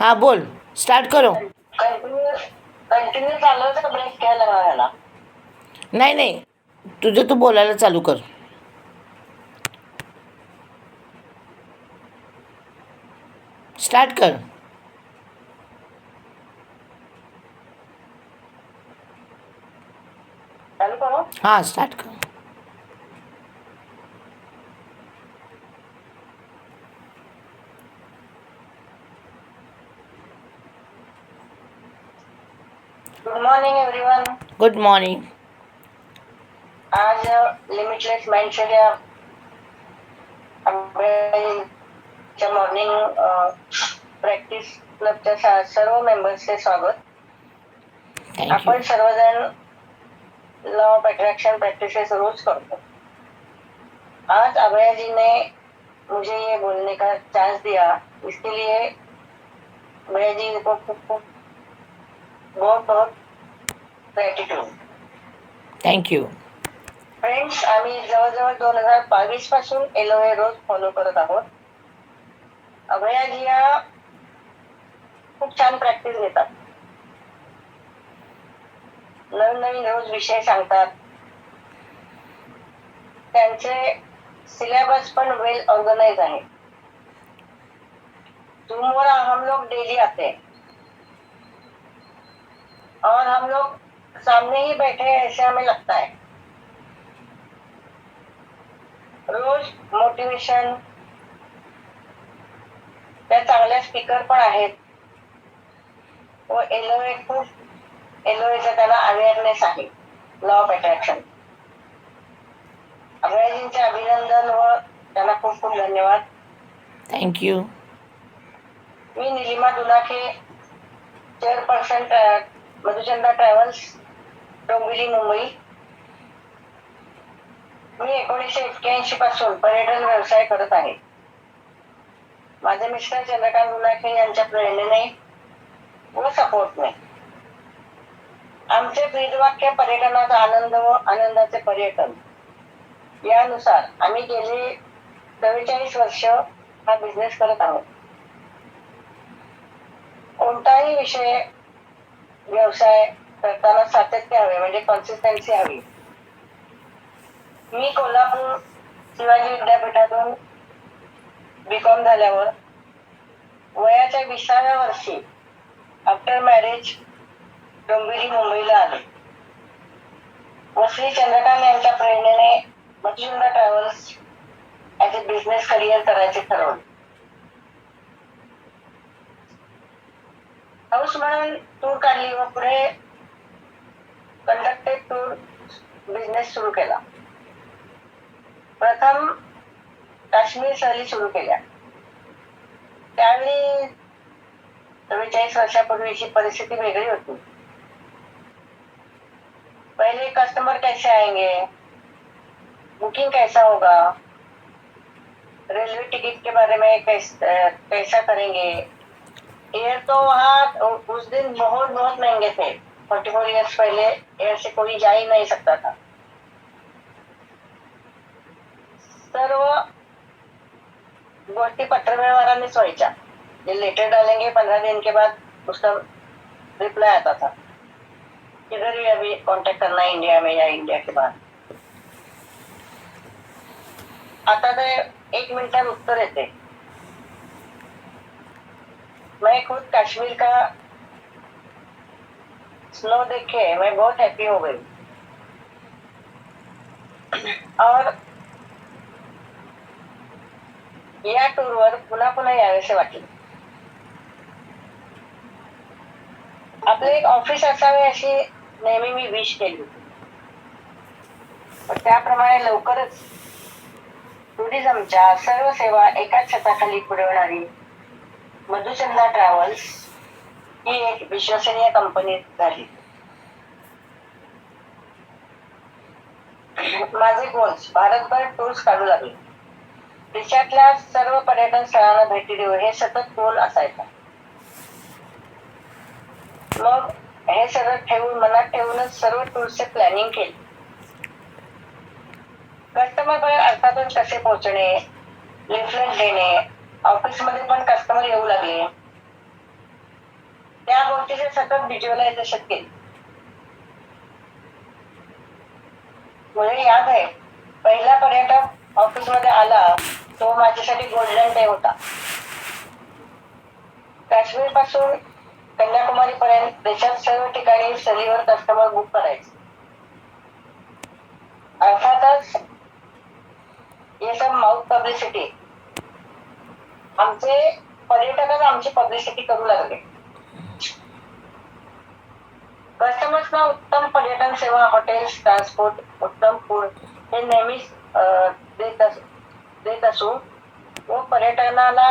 हाँ बोल. स्टार्ट करो. कंटिन्यू कंटिन्यू चालू होतं का ब्रेक घ्यायला लागला नाही नाही. तुझं तू बोलायला चालू कर. स्टार्ट कर. चालू करू? हां स्टार्ट कर. Good morning everyone good morning आज लिमिटलेस माइंडसेट या मॉर्निंग प्रॅक्टिस क्लबच्या सर्व मेंबर्सचे स्वागत। आपण सर्वजण लॉ ऑफ़ अट्रैक्शन प्रैक्टिसेस रोज करतो आज अभया जी ने मुझे ये बोलने का चांस दिया। इसके लिए अभया जी को खूब बहुत बहुत ग्रॅटिट्यूड थँक्यू फ्रेंड्स आम्ही जवळजवळ दोन हजार बावीसपासून एलोए रोज फॉलो करत आहोत. अभयाजी या खूप छान प्रॅक्टिस घेतात. नवीन नवीन रोज विषय सांगतात. त्यांचे सिलेबस पण वेल ऑर्गनाइज आहे. जूमवर हम लोग डेली आते हैं. और हम लोग सामने ही बैठे हैं ऐसे हमें लगता है। रोज मोटिवेशन त्या चांगल्या स्पीकर पण आहेत. व एलोए खूप एलोएचा त्याला अवेअरनेस आहे. लॉ ऑफ अट्रॅक्शन अभयाजींचे अभिनंदन व त्यांना खूप खूप धन्यवाद. थँक्यू मी निलिमा दुनाखे चेअरपर्सन मधुचंदा ट्रॅव्हल्स डोंबिवली मुंबई. मी एकोणीसशे एक्क्याऐंशी पासून पर्यटन व्यवसाय करत आहे. माझे मिस्टर चंद्रकांत गुलाखे यांच्या प्रेरणेने व सपोर्टने आमचे ब्रीदवाक्य पर्यटनाचा आनंद व आनंदाचे पर्यटन. यानुसार आम्ही गेले चव्वेचाळीस वर्ष हा बिझनेस करत आहोत. कोणताही विषय व्यवसाय करताना सातत्य हवे म्हणजे कन्सिस्टन्सी हवी. मी कोल्हापूर शिवाजी विद्यापीठातून बी कॉम झाल्यावर वयाच्या विसाव्या वर्षी आफ्टर मॅरेज डोंबिवली मुंबईला आले. व श्री चंद्रकांत यांच्या प्रेरणेने Machhindra travels as a business career करायचे ठरवले. हाऊस म्हणून टूर काढली व पुढे कंडक्टेड टूर बिझनेस सुरू केला. प्रथम काश्मीर सहली सुरू केल्या. त्यावेळी चव्वेचाळीस वर्षापूर्वीची परिस्थिती वेगळी होती. पहले कस्टमर कैसे आएँगे? बुकिंग कैसा होगा? रेलवे टिकट के बारे में कैस, कैसा करेंगे? एयर तो वहाँ उस दिन बहुत बहुत महँगे थे. फोर्टी फोर ईयर्स पहले एयर से कोई जा ही नहीं सकता था। सर्व गोष्टी पत्रव्यवहारानेच व्हायच्या जे लेटर डालेंगे, पंद्रह दिन के बाद उसका रिप्लाई आता था। किधर भी अभी कांटेक्ट करना है इंडिया में या इंडिया के बाद। आता ते एक मिनिटात उत्तर येते मैं खुद कश्मीर का स्नो देखे मैं बहुत हैप्पी हो गई। और या टूरवर पुन्हा पुन्हा यावेसे वाटले। आपलं एक ऑफिस असावे अशी नेहमी मी विश केली होती. पण त्याप्रमाणे लवकरच टुरिझमच्या सर्व सेवा एकाच छताखाली पुरवणारी मधुचंदा ट्रॅव्हल्स ही एक विश्वसनीय कंपनी झाली. माझे गोल्स भारतभर टूर्स काढू लागले. देशातल्या सर्व पर्यटन स्थळांना भेटी देऊ हे सतत गोल असायचा. मग हे सगळं ठेवून मनात ठेवूनच सर्व टूरचे प्लॅनिंग केले. कस्टमर पर्यंत अर्थातच कसे पोहोचणे लिफलेट देणे ऑफिसमध्ये पण कस्टमर येऊ लागले. त्या गोष्टीचे सतत व्हिज्युअलायझेशन केले. म्हणजे याद आहे पहिला पर्यटक ऑफिसमध्ये आला तो माझ्यासाठी गोल्डन डे होता. काश्मीरपासून कन्याकुमारी पर्यंत देशात सर्व ठिकाणी सहलीवर कस्टमर बुक करायचे. अर्थातच हे सब माउथ पब्लिसिटी आमचे पर्यटकच आमची पब्लिसिटी करू लागले. कस्टमर्सना उत्तम पर्यटन सेवा हॉटेल्स ट्रान्सपोर्ट उत्तम फूड हे नेहमीच देत अस देत असू. व पर्यटनाला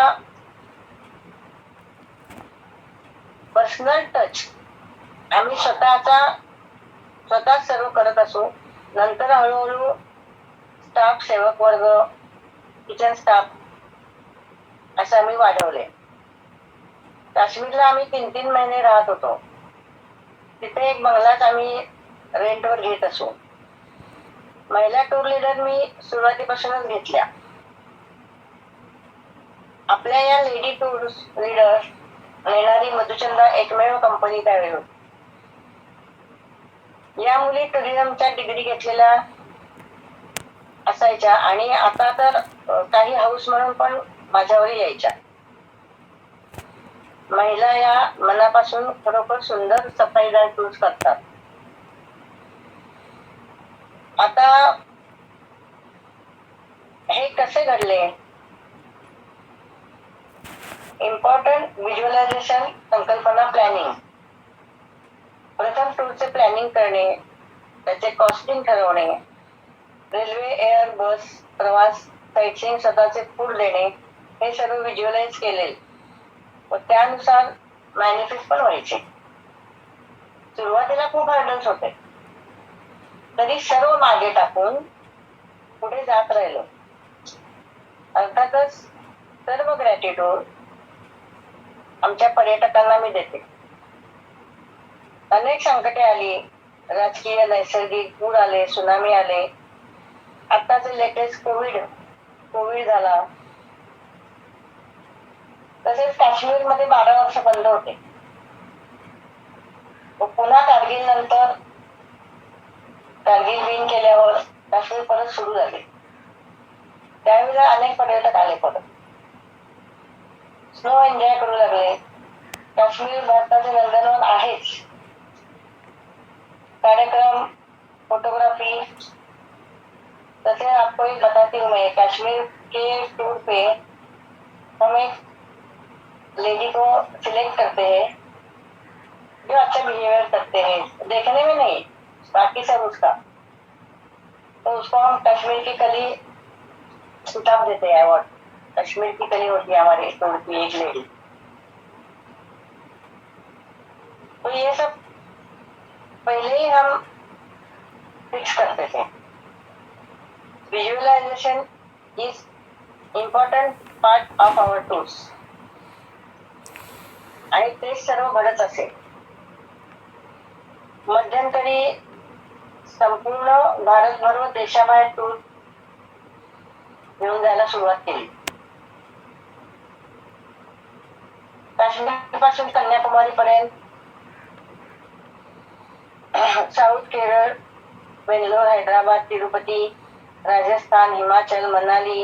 पर्सनल टच आम्ही स्वतःचा स्वतःच सर्व करत असू. नंतर हळूहळू स्टाफ सेवक वर्ग किचन स्टाफ असं आम्ही वाढवले. काश्मीरला आम्ही तीन तीन महिने राहत होतो. तिथे एक बंगलाच आम्ही रेंटवर घेत असू. महिला टूर लीडर मी सुरुवातीपासूनच घेतल्या. आपल्या या लेडी टूर लीडर नेणारी मधुचंदा एकमेव कंपनी त्यावेळी होती या मुली टुरिझमच्या डिग्री घेतलेल्या असायच्या आणि आता तर काही हाऊस म्हणून पण माझ्यावर यायच्या. महिला या मनापासून खरोखर सुंदर सफाईदार टूल्स करतात. आता हे कसे घडले? इम्पॉर्टंट व्हिज्युअलायझेशन संकल्पना प्लॅनिंग प्रथम टूरचे प्लॅनिंग करणे त्याचे कॉस्टिंग ठरवणे रेल्वे एअर बस प्रवास साईटसीइंग स्वतःचे फूड देणे हे सर्व व्हिज्युअलाइज केले व त्यानुसार मॅनिफेस्ट पण व्हायचे. सुरुवातीला खूप हर्डल्स होते. तरी सर्व मागे टाकून पुढे जात राहिलो. अर्थातच सर्व ग्रॅटिट्यूड आमच्या पर्यटकांना मी देते. अनेक संकटे आली. राजकीय नैसर्गिक पूर आले सुनामी आले. आताच लेटेस्ट कोविड कोविड झाला. तसेच काश्मीरमध्ये बारा वर्ष बंद होते. पुन्हा कारगिल नंतर कारगिल विन केल्यावर काश्मीर परत सुरू झाले. त्यावेळेला अनेक पर्यटक आले परत. स्नो एन्जॉय करू लागले. काश्मीर भारताचे नंदनवन आहेच. कार्यक्रम फोटोग्राफी तसे आपको एक बताती हूँ मैं म्हणजे कश्मीर के टूर पे हम एक लेडी को सिलेक्ट करते हैं, जो अच्छा बिहेवियर करते हैं। देखने में नहीं, बाकी सब उसका। तो उसको हम कश्मीर की कली खिताब देते हैं अवार्ड कश्मीर की कली होती है हमारे टूर की एक लेडी तो ये सब पहले ही हम फिक्स करते थे। Visualisation is important part of our tools आणि ते सर्व घडत असे मध्यंतरी संपूर्ण भारतभर व देशाबाहेर टूर घेऊन जायला सुरुवात केली. काश्मीरपासून कन्याकुमारी पर्यंत साऊथ केरळ बेंगलोर हैदराबाद तिरुपती राजस्थान हिमाचल मनाली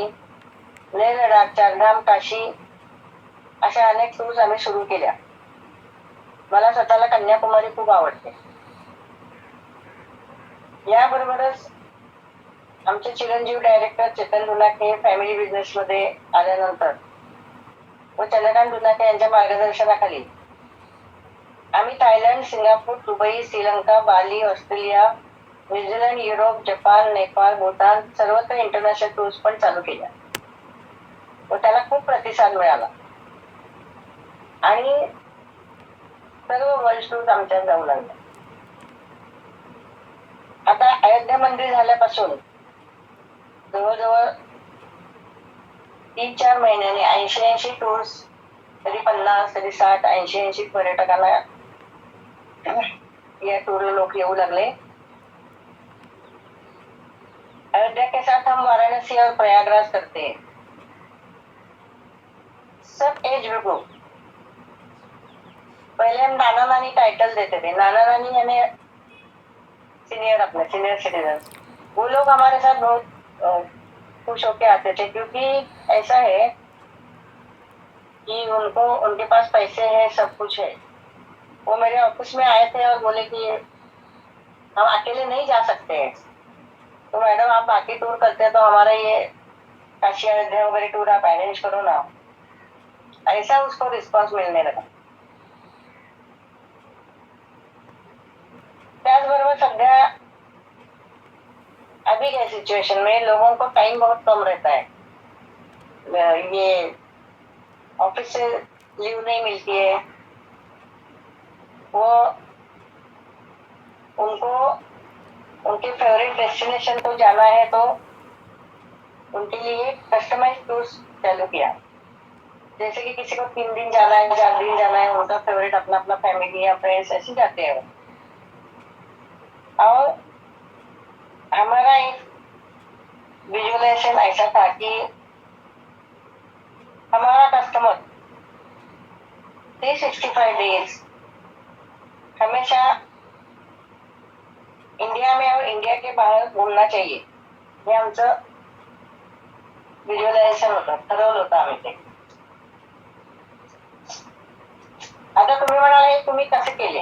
लेह लडाख चारधाम काशी अशा अनेक टूर्स आम्ही सुरू केल्या. मला स्वतःला कन्याकुमारी खूप आवडते. याबरोबरच आमचे चिरंजीव director Chetan Dunake family business मध्ये आल्यानंतर व चंद्रकांत दुनाके यांच्या मार्गदर्शनाखाली आम्ही Thailand Singapore Dubai Sri Lanka Bali Australia New Zealand Europe Japan Nepal Bhutan सर्वत्र इंटरनॅशनल टूर्स पण चालू केल्या. व त्याला खूप प्रतिसाद मिळाला. आणि सर्व वर्ल्ड टूर्स जाऊ लागले आता अयोध्या मंदिर झाल्यापासून जवळजवळ तीन चार महिन्यांनी ऐंशी ऐंशी टूर्स तरी पन्नास तरी साठ ऐंशी ऐंशी पर्यटकांना या टूरला लोक येऊ लागले. अयोध्या के साथ हम वाराणसी और प्रयागराज करते. हैं सब एज ग्रुप पहले हम नाना नानी टाइटल देते थे नाना नानी यानी सीनियर अपने सीनियर सिटीजन वो लोग हमारे साथ बहुत खुश होके आते थे क्योंकि ऐसा है कि उनको, उनके पास पैसे हैं, सब कुछ है। वो मेरे ऑफ़िस में आए थे और बोले कि, हम अकेले नहीं जा सकते हैं। तो मैडम, आप बाकी टूर करते हैं तो हमारा ये काशी अयोध्या वगैरह टूर आप अरेंज करो ना। ऐसा उसको रिस्पॉन्स मिलने लगा। त्याचबरोबर सध्या अभी के सिचुएशन में लोगों को टाइम बहुत कम रहता है. ये ऑफ़िस से लीव नहीं मिलती है. वो उनको, उनके फेवरेट डेस्टिनेशन को जाना है तो उनके लिए कस्टमाइज टूर्स चालू किया. जैसे कि किसी को तीन दिन जाना है, चार दिन जाना है, उनका फेवरेट अपना अपना फैमिली या फ्रेंड्स ऐसे जाते हैं वो. और हमारा एक विजुअलाइजेशन ऐसा था कि हमारा customer three sixty five days हमेशा इंडिया में और इंडिया के बाहर घूमना चाहिए। हे आमचं व्हिज्युअलायझेशन होतं ठरवलं होतं आम्ही ते. आता तुम्ही म्हणाल हे तुम्ही कसे केले?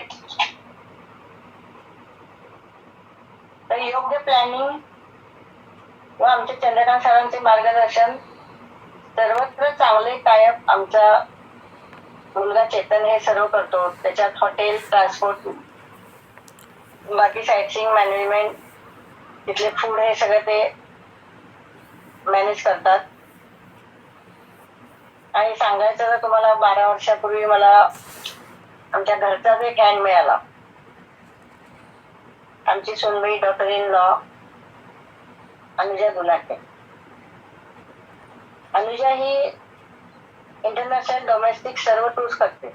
तर योग्य प्लॅनिंग व आमचे चंद्रकांत सरांचे मार्गदर्शन सर्वत्र चांगले कायम आमचा मुलगा चेतन हे सर्व करतो. त्याच्यात हॉटेल ट्रान्सपोर्ट बाकी साईटसिंग मॅनेजमेंट तिथले फूड हे सगळं ते मॅनेज करतात. आणि सांगायचं तर तुम्हाला बारा वर्षापूर्वी मला आमच्या घरचाच एक हँड मिळाला. आमची Sonbai daughter in law Anuja Gulate. Anuja he international domestic सर्व टूर्स करते.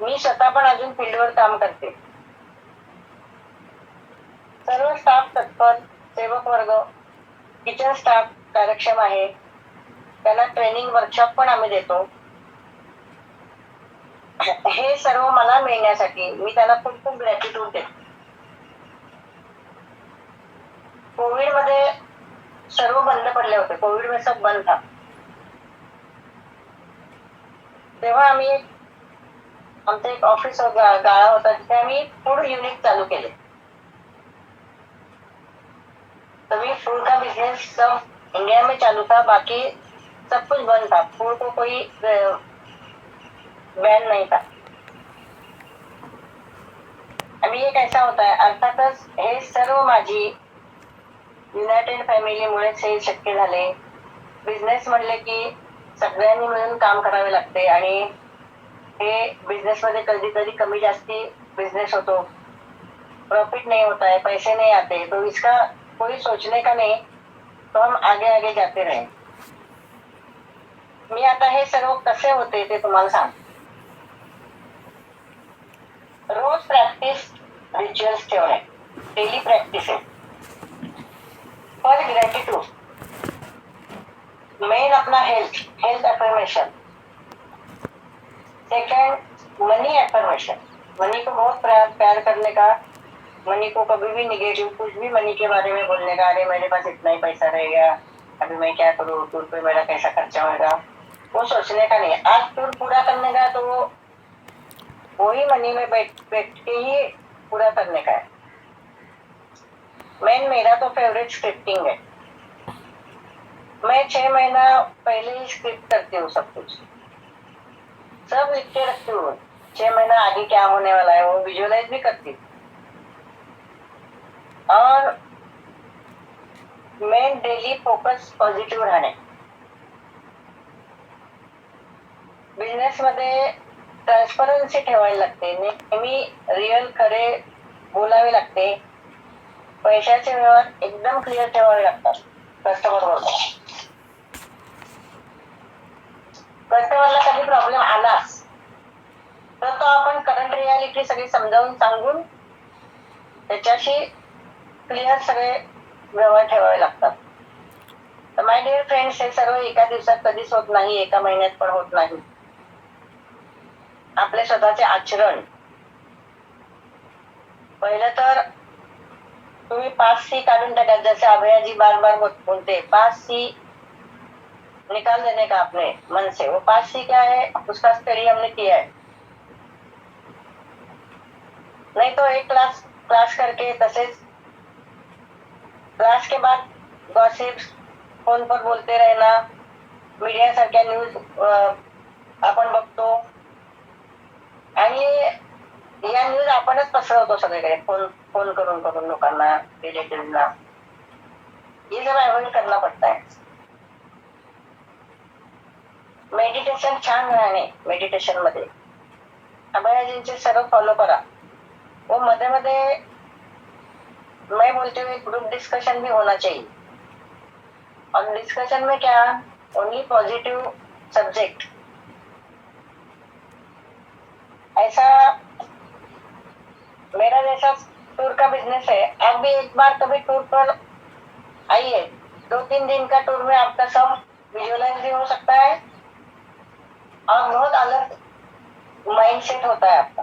मी स्वतः पण अजून फील्डवर काम करते. सर्व स्टाफ तत्पर सेवक वर्ग किचन स्टाफ कार्यक्षम आहे. त्यांना ट्रेनिंग वर्कशॉप पण आम्ही देतो. हे सर्व मला मिळण्यासाठी मी त्याला खूप खूप ग्रॅटिट्यूड देते. कोविडमध्ये सर्व बंद पडले होते. कोविडमध्ये सब बंद था. तेव्हा आम्ही आमचं एक ऑफिस गाळा होता तिथे आम्ही फूड युनिट चालू केले. तभी फूड का बिजनेस सब इंडिया में चालू था. बाकी सब कुछ बंद था. फूड को कोई बॅन नाही का? आणि एक ऐसा होता है अर्थातच हे सर्व माझी युनायटेड फॅमिलीमुळेच हे शक्य झाले. बिझनेस म्हणले की सगळ्यांनी मिळून काम करावे लागते आणि हे बिझनेस मध्ये कधी कधी कमी जास्ती बिझनेस होतो. प्रॉफिट नहीं होता है पैसे नहीं आते. तो इसका कोई सोचने का नहीं तो हम आगे आगे जाते रहे. मी आता हे सर्व कसे होते ते तुम्हाला सांग रोज प्रॅक्टिस रिच्युअल्स ठेवणे डेली प्रॅक्टिस आहे फ़र्स्ट ग्रॅटिट्यूड मेन अपना health health affirmation second money affirmation money को बहुत प्यार करने का मनी को कभी भी निगेटिव कुछ भी मनी के बारे में बोलने का, अरे, मेरे पास इतना ही पैसा रहेगा अभी मैं क्या करूँ? टूर पे मेरा कैसा खर्चा होगा? वो सोचने का नहीं आज टूर पूरा करने का तो वो वही मनी में बैठ बैठ के ही पूरा करने का है। मेन मेरा तो फेवरेट स्क्रिप्टिंग है। मैं छह महीना पहले ही स्क्रिप्ट करती हूँ सब कुछ। सब लिख के रखती हूँ। छह महीना आगे क्या होने वाला है, वो विजुअलाइज भी करती हूँ। और मेन डेली फोकस पॉझिटिव्ह राहणे बिझनेस मध्ये ट्रान्सपरन्सी ठेवायला लागते. नेहमी रिअल खरे बोलावे लागते. पैशाचे व्यवहार एकदम क्लिअर ठेवावे लागतात. कस्टमर बरोबर कस्टमरला कधी प्रॉब्लेम आलाच तर तो आपण करंट रियालिटी सगळी समजावून सांगून त्याच्याशी क्लिअर सगळे व्यवहार ठेवावे लागतात. तर माय डिअर फ्रेंड्स हे सर्व एका दिवसात कधीच होत नाही एका महिन्यात पण होत नाही. आपले स्वतःचे आचरण. पहिलं तर तुम्ही पाच सी काढून टाका जसे अभयाजी बार बार बोलते पाच सी निकाल देने का आपने मन से वो पांच सी क्या है उसका स्टडी हमने किया है नहीं तो एक क्लास क्लास करके तसेच क्लास के बाद गॉसिप्स फोन पर बोलते रहना मीडिया सारख्या न्यूज आपण बघतो. आणि या न्यूज आपणच पसरवतो सगळीकडे. फोन फोन करून करून लोकांना रिलेटिव्हना ये सब अवॉइड करना पड़ता मेडिटेशन छान राहणे मेडिटेशनमध्ये. अभयाजींचे सर्व फॉलो करा. वो मध्ये मध्ये मैं बोलती हूँ ग्रुप डिस्कशन भी होना चाहिए. और डिस्कशन में क्या? ओनली पॉजिटिव सब्जेक्ट बिज़नेस है। आप भी एक बार कभी टूर पर आइए। दो तीन दिन का टूर में आपका सब विजुअलाइज भी हो सकता है। और बहुत अलग माइंड सेट होता है आपका।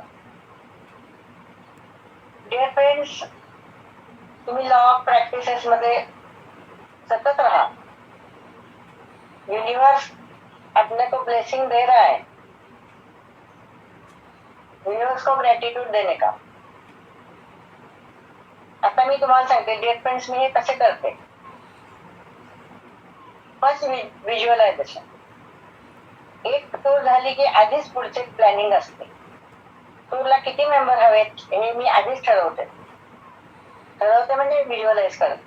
डिअर फ्रेंड्स तुम्ही लॉ ऑफ़ प्रॅक्टिसेस मध्ये सतत रहा। यूनिवर्स अपने को ब्लेसिंग दे रहा है यूनिवर्स को ग्रॅटिट्यूड देने का? आता मी तुम्हाला सांगते डिअर फ्रेंड्स मी हे कसे करते? फर्स्ट व्हिज्युअलायझेशन एक टूर झाली की आधीच पुढचे प्लॅनिंग असते. टूरला किती मेंबर हवेत हे मी आधीच ठरवते. ठरवते म्हणजे व्हिज्युअलाइज करते.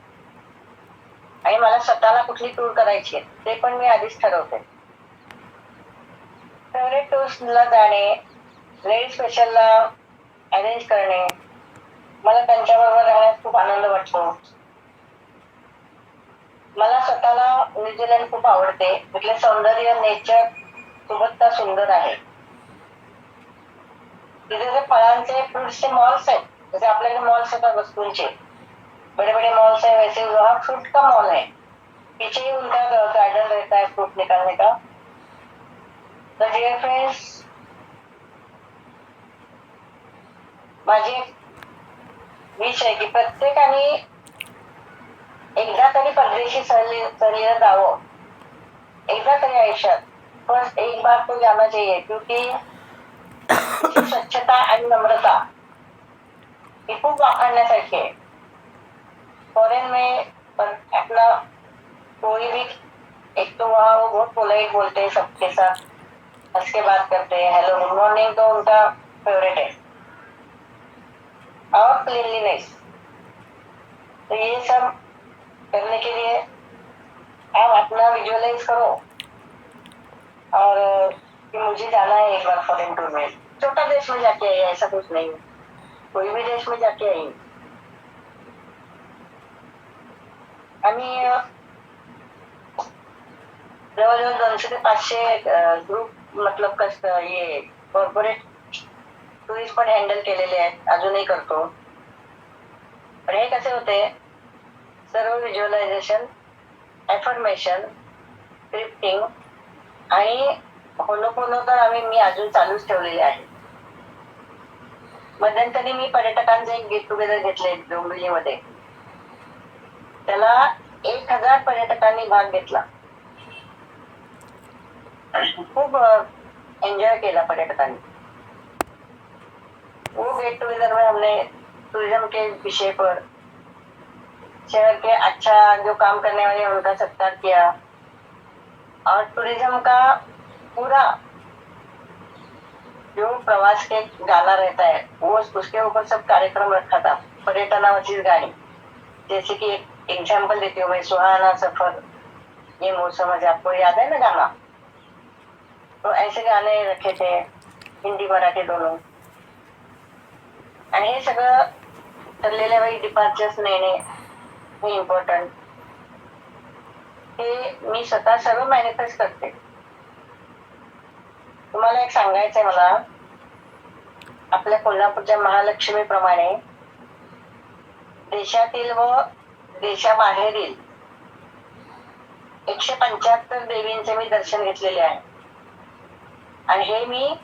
आणि मला स्वतःला कुठली टूर करायची आहे ते पण मी आधीच ठरवते. फेवरेट टूर्सला जाणे लेडी स्पेशलला अरेंज करणे मला त्यांच्याबरोबर राहण्यात खूप आनंद वाटतो. मला स्वतःला न्यूझीलंड खूप आवडते. तिथले सौंदर्य नेचर सुबत्ता सुंदर आहे. तिथे जे फळांचे फ्रुट्सचे मॉल्स आहेत जसे आपल्याकडे मॉल्स होतात वस्तूंचे. बड़े बड़े मॉल्स है वैसे वहाँ फ्रूट का मॉल है पीछे ही उनका गार्डन रहता है फ्रूट निकालने का तो डियर फ्रेंड्स माझी एक विषय आहे की प्रत्येकाने एकदा तरी परदेशी सहली जावं. एकदा तरी आयुष्यात. पण एक बार तो जाना चाहिए क्योंकि स्वच्छता आणि नम्रता ही खूप वाखाणण्यासारखी आहे. फॉरेन में पर अपना कोई भी एक तो वहाँ वो बहुत पोलाइट बोलते हैं सबके साथ हंस के बात करते हैं हेलो गुड मॉर्निंग तो उनका फेवरेट है और क्लीनलीनेस तो ये सब करने के लिए आप अपना विजुअलाइज करो और कि मुझे जाना है एक बार फॉरेन टूर में छोटा देश में जाके आई ऐसा कुछ नहीं कोई भी देश में जाके आई आणि जवळजवळ दोनशे ते पाचशे ग्रुप मतलब कस हे कॉर्पोरेट टुरिस्ट पण हँडल केलेले आहेत अजूनही करतो. पण हे कसे होते? सर्व व्हिज्युअलायझेशन एफर्मेशन स्क्रिप्टिंग आणि होलोपोलो तर आम्ही मी अजून चालूच ठेवलेले आहे. मध्यंतरी मी पर्यटकांचे एक गेट टुगेदर घेतले डोंबिवलीमध्ये. त्याला एक हजार पर्यटकांनी भाग घेतला. खूप एन्जॉय केला पर्यटकांनी. गेट टुगेदर में हमने, टूरिज़्म के विषय पर, शहर के अच्छा जो काम करने वाले उनका सत्कार किया। और टूरिज़्म का पूरा जो प्रवास के गाना रहता है, वो उसके ऊपर सब कार्यक्रम रखा था। पर्यटन पर्यटनावरचीच गाणी जैसे कि एक एग्ज़ाम्पल देती हूँ सुहाना सफ़र। ये मौसम आपको याद है ना गाना? तो ऐसे गाने रखे थे, हिंदी मराठी दोनों। आणि हे सगळं ठरलेल्या वेळी डिपार्चर्स नेणे हे इम्पॉर्टंट हे मी स्वतः सर्व मॅनिफेस्ट करते. तुम्हाला एक सांगायचंय मला. आपल्या कोल्हापूरच्या महालक्ष्मीप्रमाणे देशातील व देशाबाहेरील एकशे पंच्याहत्तर देवींचे मी दर्शन घेतलेले आहे. आणि हे मी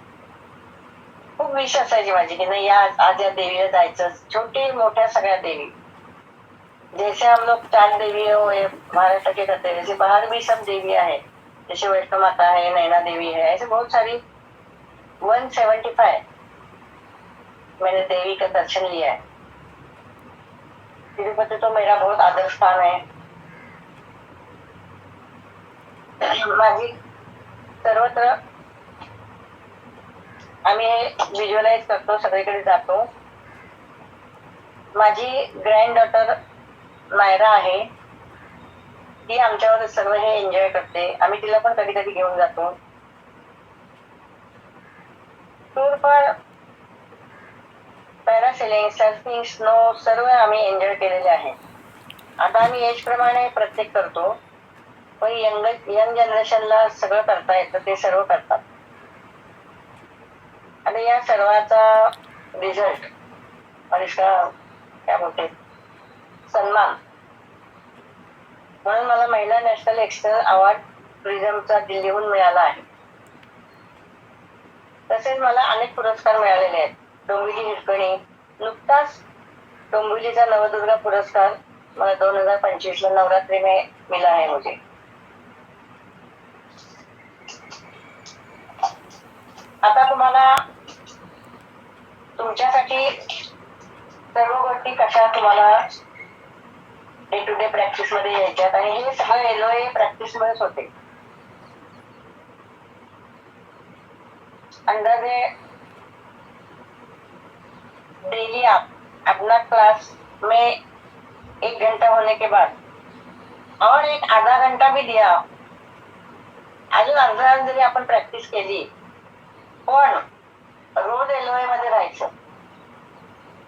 खूप विश असायची माझी की नाही, या आज देवीला जायचं. छोटी, मोठ्या सगळ्या देवी. जैसे हम लोग चार देवी है महाराष्ट्र के करते वैसे बाहर भी सब देवी है. जैसे वैष्णो माता है, नैना देवी है, ऐसे बहुत सारी वन सेवेंटी फाइव मैंने देवी का दर्शन लिया है. तिरुपति तो मेरा बहुत आदर स्थान है. माझी सर्वत्र आम्ही हे व्हिज्युअलाइज करतो सगळीकडे जातो. माझी ग्रँड डॉटर नायरा आहे. ती आमच्यावर सर्व हे एन्जॉय करते. आम्ही तिला पण कधी कधी घेऊन जातो. टूर पण पॅरासेलिंग सर्फिंग स्नो सर्व आम्ही एन्जॉय केलेले आहे. आता आम्ही एज प्रमाणे प्रत्येक करतो. पण यंग यंग जनरेशनला सगळं करता येतं ते सर्व करतात. आणि या सर्वाचा रिझल्ट और काय म्हणते? सन्मान. म्हणून मला महिला नॅशनल एक्सटर्नल अवॉर्ड टुरिझमचा दिल्लीहून मिळाला आहे. तसेच मला अनेक पुरस्कार मिळालेले आहेत. डोंबिवली हिरकणी नुकताच डोंबिवलीचा नवदुर्गा पुरस्कार मला दोन हजार पंचवीस ला नवरात्री में मिला है मुझे. आता तुम्हाला तुमच्यासाठी सर्व गोष्टी कशा तुम्हाला डे टू डे प्रॅक्टिसमध्ये यायच्यात? आणि हे सगळं एलो हे प्रॅक्टिस मध्येच होते. अंदाजे डेली आप अपना क्लास में एक घंटा होने के बाद और एक आधा घंटा भी दिया. अजून अर्धा जरी आपण प्रॅक्टिस केली पण रोज एलओए मध्ये राहायचं.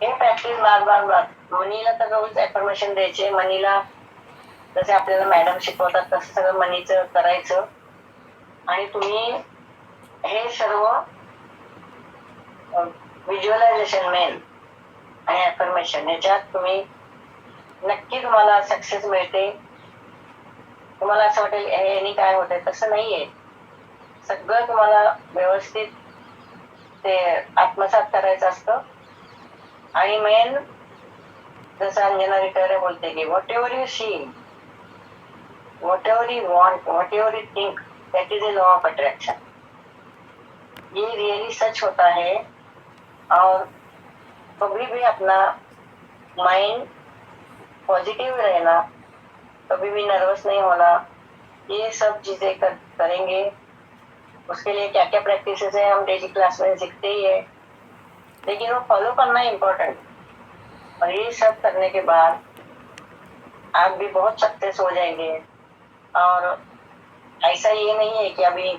हे प्रॅक्टिस बार बार. बार मनीला तर रोज एफर्मेशन द्यायचे. मनीला जसे आपल्याला मॅडम शिकवतात तसं सगळं मनीचं करायचं. आणि तुम्ही हे सर्व व्हिज्युअलायझेशन मेन आणि एफर्मेशन याच्यात तुम्ही नक्की तुम्हाला सक्सेस मिळते. तुम्हाला असं वाटेल हे यांनी काय होतंय? तसं नाहीये. सगळं तुम्हाला व्यवस्थित ते आत्मसात करायचं असतं. आणि मेन जसं अंजना विटारे बोलते की whatever you see whatever you want whatever you think that is a law of attraction ये रियली सच होता है और कभी भी अपना माइंड पॉजिटिव रहना कभी भी नर्वस नहीं होना ये सब चीज़ें कर, करेंगे. उसके लिए क्या क्या प्रैक्टिस है, हम डेली क्लास में सीखते ही है। लेकिन वो फॉलो करना इम्पोर्टेंट और ये सब करने के बाद, आप भी बहुत सक्सेस हो जाएँगे। और ऐसा ये नहीं है कि अभी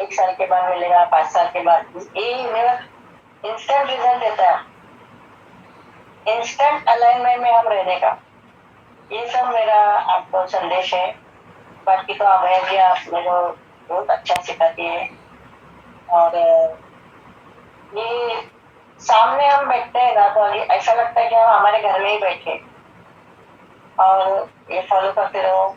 एक साल के बाद मिलेगा, पाँच साल के बाद। ये मेरा इंस्टेंट रिज़ल्ट देता है। इंस्टेंट अलाइनमेंट में हम रहने का। ये सब मेरा आपको संदेश है। बाकी तो अभय जी आप मेरे बहुत अच्छा सिखाती है। और ये सामने हम बैठते हैं ना तो ऐसा लगता है कि हम हमारे घर में ही बैठे और ये फॉलो करते रहो।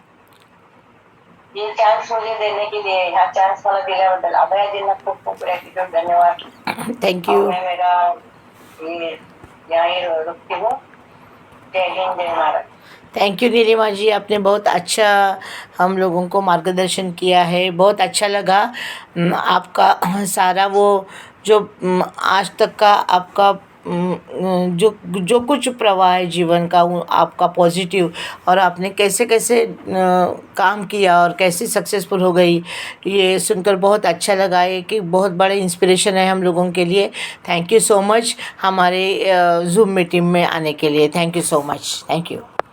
ये चान्स मुझे देने के लिए ह्या चान्स मला दिल्याबद्दल अभयाजींना खूप खूप ग्रॅटिट्यूड धन्यवाद। थँक्यू मेरा ये यहीं रुकती हूँ। जय हिंद जय भारत। थैंक यू नीलिमा जी आपने बहुत अच्छा हम लोगों को मार्गदर्शन किया है। बहुत अच्छा लगा। आपका सारा वो जो आज तक का आपका जो जो कुछ प्रवाह है जीवन का आपका पॉजिटिव और आपने कैसे कैसे काम किया और कैसे सक्सेसफुल हो गई, ये सुनकर बहुत अच्छा लगा। ये कि बहुत बड़े इंस्पिरेशन है हम लोगों के लिए। थैंक यू सो मच हमारे जूम मीटिंग में आने के लिए। Thank you so much thank you